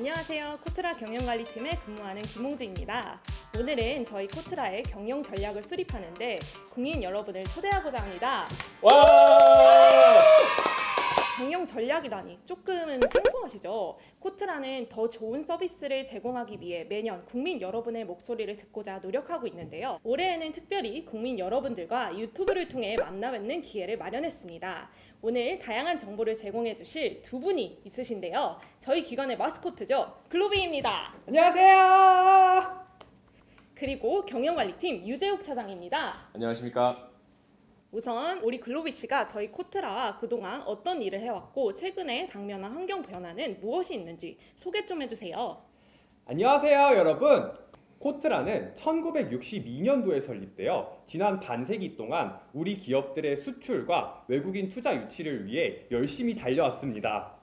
안녕하세요. 코트라 경영관리팀에 근무하는 김홍주입니다. 오늘은 저희 코트라의 경영 전략을 수립하는데 국민 여러분을 초대하고자 합니다. 와! 경영 전략이라니 조금은 생소하시죠? 코트라는 더 좋은 서비스를 제공하기 위해 매년 국민 여러분의 목소리를 듣고자 노력하고 있는데요. 올해에는 특별히 국민 여러분들과 유튜브를 통해 만나 뵙는 기회를 마련했습니다. 오늘 다양한 정보를 제공해 주실 두 분이 있으신데요. 저희 기관의 마스코트죠. 글로비입니다. 안녕하세요. 그리고 경영관리팀 유재욱 차장입니다. 안녕하십니까? 우선 우리 글로비 씨가 저희 코트라와 그동안 어떤 일을 해왔고 최근에 당면한 환경 변화는 무엇이 있는지 소개 좀 해주세요. 안녕하세요, 여러분. 코트라는 1962년도에 설립되어 지난 반세기 동안 우리 기업들의 수출과 외국인 투자 유치를 위해 열심히 달려왔습니다.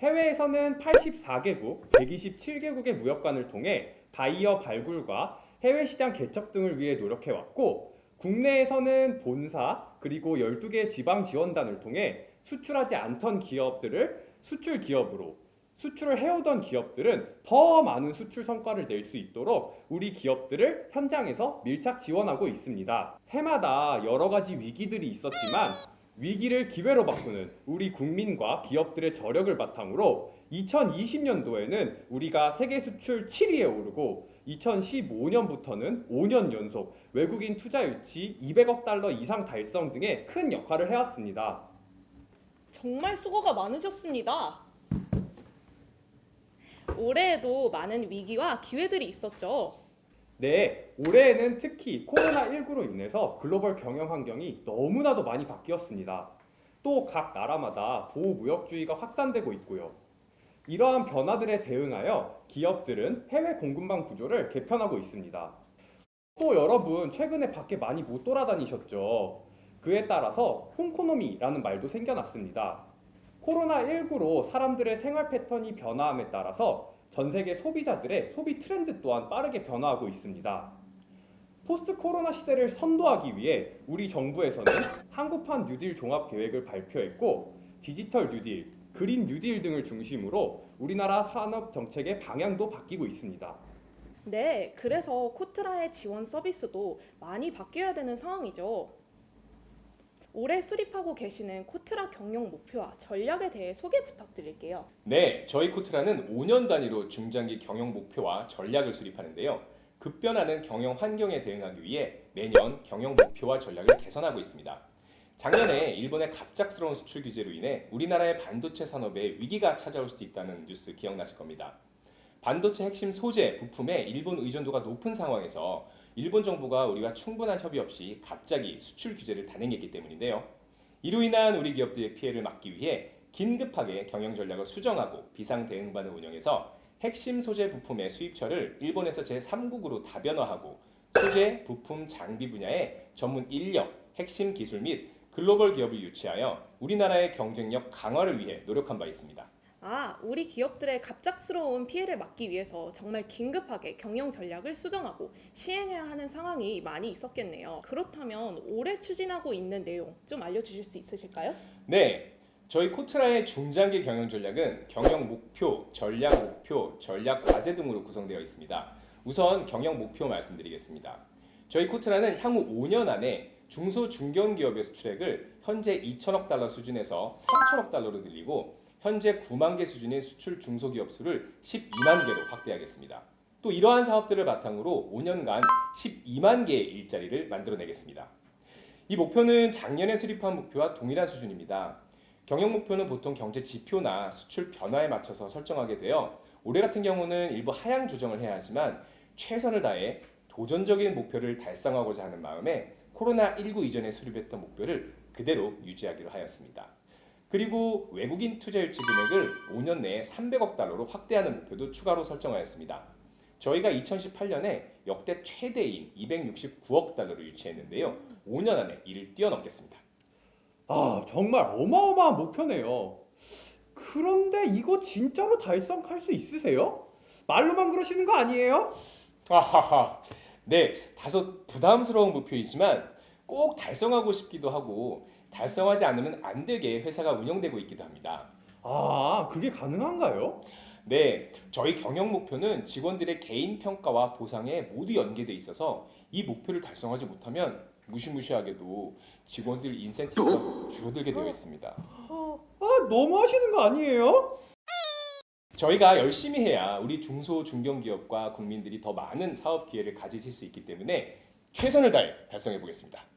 해외에서는 84개국, 127개국의 무역관을 통해 바이어 발굴과 해외 시장 개척 등을 위해 노력해왔고, 국내에서는 본사 그리고 12개 지방 지원단을 통해 수출하지 않던 기업들을 수출 기업으로 수출을 해오던 기업들은 더 많은 수출 성과를 낼 수 있도록 우리 기업들을 현장에서 밀착 지원하고 있습니다. 해마다 여러 가지 위기들이 있었지만 위기를 기회로 바꾸는 우리 국민과 기업들의 저력을 바탕으로 2020년도에는 우리가 세계 수출 7위에 오르고 2015년부터는 5년 연속 외국인 투자 유치 200억 달러 이상 달성 등의 큰 역할을 해왔습니다. 정말 수고가 많으셨습니다. 올해에도 많은 위기와 기회들이 있었죠. 네, 올해에는 특히 코로나19로 인해서 글로벌 경영 환경이 너무나도 많이 바뀌었습니다. 또 각 나라마다 보호무역주의가 확산되고 있고요. 이러한 변화들에 대응하여 기업들은 해외 공급망 구조를 개편하고 있습니다. 또 여러분, 최근에 밖에 많이 못 돌아다니셨죠? 그에 따라서 홈코노미라는 말도 생겨났습니다. 코로나19로 사람들의 생활 패턴이 변화함에 따라서 전 세계 소비자들의 소비 트렌드 또한 빠르게 변화하고 있습니다. 포스트 코로나 시대를 선도하기 위해 우리 정부에서는 한국판 뉴딜 종합 계획을 발표했고 디지털 뉴딜, 그린 뉴딜 등을 중심으로 우리나라 산업 정책의 방향도 바뀌고 있습니다. 네, 그래서 코트라의 지원 서비스도 많이 바뀌어야 되는 상황이죠. 올해 수립하고 계시는 코트라 경영 목표와 전략에 대해 소개 부탁드릴게요. 네, 저희 코트라는 5년 단위로 중장기 경영 목표와 전략을 수립하는데요. 급변하는 경영 환경에 대응하기 위해 매년 경영 목표와 전략을 개선하고 있습니다. 작년에 일본의 갑작스러운 수출 규제로 인해 우리나라의 반도체 산업에 위기가 찾아올 수도 있다는 뉴스 기억나실 겁니다. 반도체 핵심 소재, 부품의 일본 의존도가 높은 상황에서 일본 정부가 우리와 충분한 협의 없이 갑자기 수출 규제를 단행했기 때문인데요. 이로 인한 우리 기업들의 피해를 막기 위해 긴급하게 경영 전략을 수정하고 비상 대응반을 운영해서 핵심 소재 부품의 수입처를 일본에서 제3국으로 다변화하고 소재, 부품, 장비 분야의 전문 인력, 핵심 기술 및 글로벌 기업을 유치하여 우리나라의 경쟁력 강화를 위해 노력한 바 있습니다. 아, 우리 기업들의 갑작스러운 피해를 막기 위해서 정말 긴급하게 경영 전략을 수정하고 시행해야 하는 상황이 많이 있었겠네요. 그렇다면 올해 추진하고 있는 내용 좀 알려주실 수 있으실까요? 네, 저희 코트라의 중장기 경영 전략은 경영 목표, 전략 목표, 전략 과제 등으로 구성되어 있습니다. 우선 경영 목표 말씀드리겠습니다. 저희 코트라는 향후 5년 안에 중소 중견 기업의 수출액을 현재 2천억 달러 수준에서 3천억 달러로 늘리고 현재 9만 개 수준의 수출 중소기업 수를 12만 개로 확대하겠습니다. 또 이러한 사업들을 바탕으로 5년간 12만 개의 일자리를 만들어내겠습니다. 이 목표는 작년에 수립한 목표와 동일한 수준입니다. 경영 목표는 보통 경제 지표나 수출 변화에 맞춰서 설정하게 되어 올해 같은 경우는 일부 하향 조정을 해야 하지만 최선을 다해 도전적인 목표를 달성하고자 하는 마음에 코로나19 이전에 수립했던 목표를 그대로 유지하기로 하였습니다. 그리고 외국인 투자 유치 금액을 5년 내에 300억 달러로 확대하는 목표도 추가로 설정하였습니다. 저희가 2018년에 역대 최대인 269억 달러를 유치했는데요. 5년 안에 이를 뛰어넘겠습니다. 아, 정말 어마어마한 목표네요. 그런데 이거 진짜로 달성할 수 있으세요? 말로만 그러시는 거 아니에요? 하하하. 네, 다소 부담스러운 목표이지만 꼭 달성하고 싶기도 하고 달성하지 않으면 안 되게 회사가 운영되고 있기도 합니다. 아, 그게 가능한가요? 네, 저희 경영 목표는 직원들의 개인 평가와 보상에 모두 연계돼 있어서 이 목표를 달성하지 못하면 무시무시하게도 직원들 인센티브가 줄어들게 되어 있습니다. 아 너무 하시는 거 아니에요? 저희가 열심히 해야 우리 중소 중견 기업과 국민들이 더 많은 사업 기회를 가지실 수 있기 때문에 최선을 다해 달성해 보겠습니다.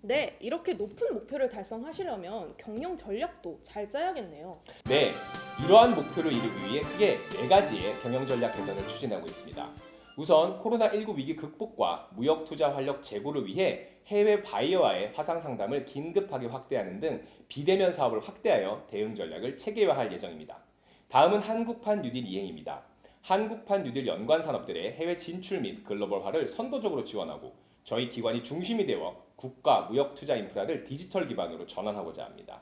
네, 이렇게 높은 목표를 달성하시려면 경영 전략도 잘 짜야겠네요. 네, 이러한 목표를 이루기 위해 크게 네 가지의 경영 전략 개선을 추진하고 있습니다. 우선 코로나19 위기 극복과 무역 투자 활력 제고를 위해 해외 바이어와의 화상 상담을 긴급하게 확대하는 등 비대면 사업을 확대하여 대응 전략을 체계화할 예정입니다. 다음은 한국판 뉴딜 이행입니다. 한국판 뉴딜 연관 산업들의 해외 진출 및 글로벌화를 선도적으로 지원하고 저희 기관이 중심이 되어 국가 무역 투자 인프라를 디지털 기반으로 전환하고자 합니다.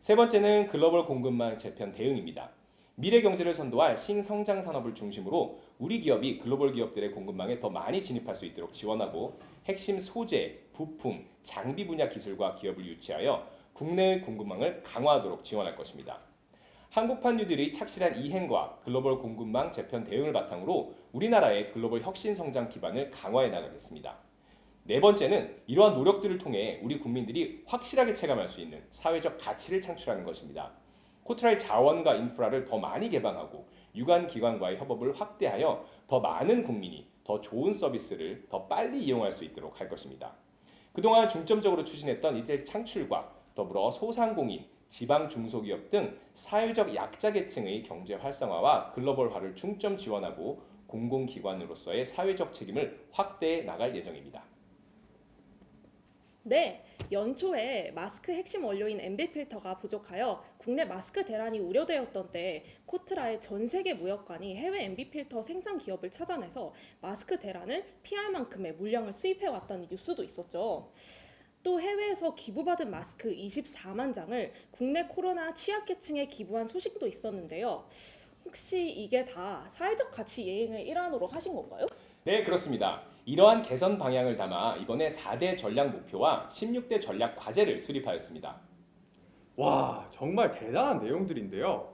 세 번째는 글로벌 공급망 재편 대응입니다. 미래 경제를 선도할 신성장 산업을 중심으로 우리 기업이 글로벌 기업들의 공급망에 더 많이 진입할 수 있도록 지원하고 핵심 소재, 부품, 장비 분야 기술과 기업을 유치하여 국내의 공급망을 강화하도록 지원할 것입니다. 한국판 뉴딜의 착실한 이행과 글로벌 공급망 재편 대응을 바탕으로 우리나라의 글로벌 혁신 성장 기반을 강화해 나가겠습니다. 네 번째는 이러한 노력들을 통해 우리 국민들이 확실하게 체감할 수 있는 사회적 가치를 창출하는 것입니다. 코트라의 자원과 인프라를 더 많이 개방하고 유관 기관과의 협업을 확대하여 더 많은 국민이 더 좋은 서비스를 더 빨리 이용할 수 있도록 할 것입니다. 그동안 중점적으로 추진했던 이들 창출과 더불어 소상공인, 지방 중소기업 등 사회적 약자 계층의 경제 활성화와 글로벌화를 중점 지원하고 공공기관으로서의 사회적 책임을 확대해 나갈 예정입니다. 네, 연초에 마스크 핵심 원료인 MB 필터가 부족하여 국내 마스크 대란이 우려되었던 때 코트라의 전 세계 무역관이 해외 MB 필터 생산 기업을 찾아내서 마스크 대란을 피할 만큼의 물량을 수입해 왔다는 뉴스도 있었죠. 또 해외에서 기부받은 마스크 24만 장을 국내 코로나 취약계층에 기부한 소식도 있었는데요. 혹시 이게 다 사회적 가치 예행의 일환으로 하신 건가요? 네, 그렇습니다. 이러한 개선 방향을 담아 이번에 4대 전략 목표와 16대 전략 과제를 수립하였습니다. 와 정말 대단한 내용들인데요.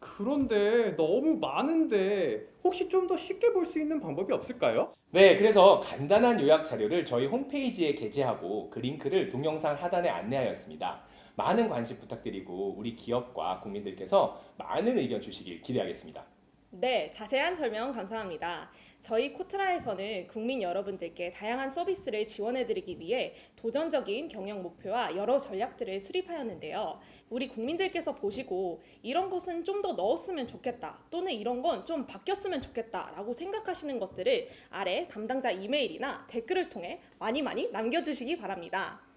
그런데 너무 많은데 혹시 좀 더 쉽게 볼 수 있는 방법이 없을까요? 네, 그래서 간단한 요약 자료를 저희 홈페이지에 게재하고 그 링크를 동영상 하단에 안내하였습니다. 많은 관심 부탁드리고 우리 기업과 국민들께서 많은 의견 주시길 기대하겠습니다. 네, 자세한 설명 감사합니다. 저희 코트라에서는 국민 여러분들께 다양한 서비스를 지원해드리기 위해 도전적인 경영 목표와 여러 전략들을 수립하였는데요. 우리 국민들께서 보시고 이런 것은 좀 더 넣었으면 좋겠다 또는 이런 건 좀 바뀌었으면 좋겠다 라고 생각하시는 것들을 아래 담당자 이메일이나 댓글을 통해 많이 많이 남겨주시기 바랍니다.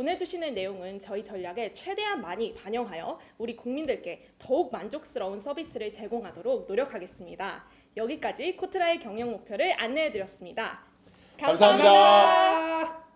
보내주시는 내용은 저희 전략에 최대한 많이 반영하여 우리 국민들께 더욱 만족스러운 서비스를 제공하도록 노력하겠습니다. 여기까지 코트라의 경영 목표를 안내해드렸습니다. 감사합니다. 감사합니다.